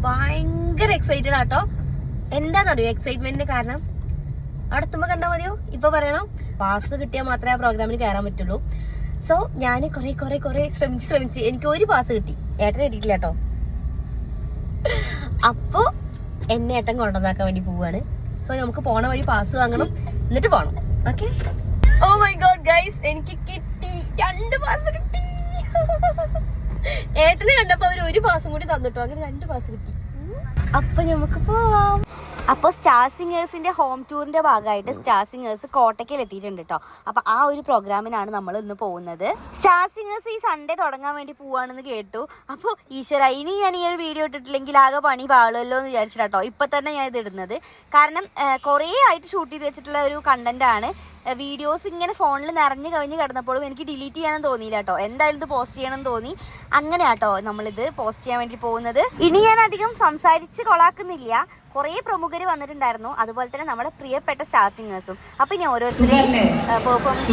ഭയങ്കര എക്സൈറ്റഡ് ആട്ടോ. എന്താണെന്നറിയോ എക്സൈറ്റ്മെന്റിന് കാരണം? അവിടെ എത്തുമ്പോ കണ്ടാ മതിയോ? ഇപ്പൊ പറയണം. പാസ് കിട്ടിയാൽ മാത്രമേ ആ പ്രോഗ്രാമിന് കയറാൻ പറ്റുള്ളൂ. സോ ഞാൻ കുറെ കുറെ കുറെ ശ്രമിച്ച് ശ്രമിച്ച് എനിക്ക് ഒരു പാസ് കിട്ടി. ഏട്ടൻ കിട്ടിയിട്ടില്ല കേട്ടോ. അപ്പോ എന്നെ ഏട്ടൻ കൊണ്ടുവന്നാക്കാൻ വേണ്ടി പോവാണ്. സോ നമുക്ക് പോണ വഴി പാസ് വാങ്ങണം. എന്നിട്ട് പോണം. Okay oh my god guys എനിക്ക് കിട്ടി. രണ്ട് പാസ് ഏട്ടനെ കണ്ടപ്പോ അവർ ഒരു പാസും കൂടി തന്നിട്ടു? അങ്ങനെ രണ്ട് പാസ് കിട്ടി. അപ്പൊ നമുക്ക് പോവാം. അപ്പോൾ സ്റ്റാർ സിംഗേഴ്സിന്റെ ഹോം ടൂറിന്റെ ഭാഗമായിട്ട് സ്റ്റാർ സിംഗേഴ്സ് കോട്ടയ്ക്കൽ എത്തിയിട്ടുണ്ട് കേട്ടോ അപ്പൊ ആ ഒരു പ്രോഗ്രാമിനാണ് നമ്മൾ ഇന്ന് പോകുന്നത്. സ്റ്റാർ സിംഗേഴ്സ് ഈ സൺഡേ തുടങ്ങാൻ വേണ്ടി പോവാണെന്ന് കേട്ടു. അപ്പോൾ ഈശ്വര ഇനി ഞാൻ ഈ ഒരു വീഡിയോ ഇട്ടിട്ടില്ലെങ്കിൽ ആകെ പണി പാളുമല്ലോ എന്ന് വിചാരിച്ചിട്ടോ ഇപ്പൊ തന്നെ ഞാൻ ഇത് ഇടുന്നത്. കാരണം കുറേ ആയിട്ട് ഷൂട്ട് ചെയ്ത് വെച്ചിട്ടുള്ള ഒരു കണ്ടന്റ് ആണ്. വീഡിയോസ് ഇങ്ങനെ ഫോണിൽ നിറഞ്ഞ് കവിഞ്ഞ് കിടന്നപ്പോഴും എനിക്ക് ഡിലീറ്റ് ചെയ്യാനും തോന്നിയില്ല കേട്ടോ എന്തായാലും ഇത് പോസ്റ്റ് ചെയ്യണം തോന്നി. അങ്ങനെ കേട്ടോ നമ്മളിത് പോസ്റ്റ് ചെയ്യാൻ വേണ്ടി പോകുന്നത്. ഇനി ഞാൻ അധികം സംസാരിച്ച് കൊളാക്കുന്നില്ല. കുറേ പ്രമുഖർ വന്നിട്ടുണ്ടായിരുന്നു. അതുപോലെ തന്നെ നമ്മുടെ പ്രിയപ്പെട്ട സ്റ്റാർ സിംഗേഴ്സും അപ്പൊ ഇനി? ഓരോരുത്തരും പെർഫോമൻസ്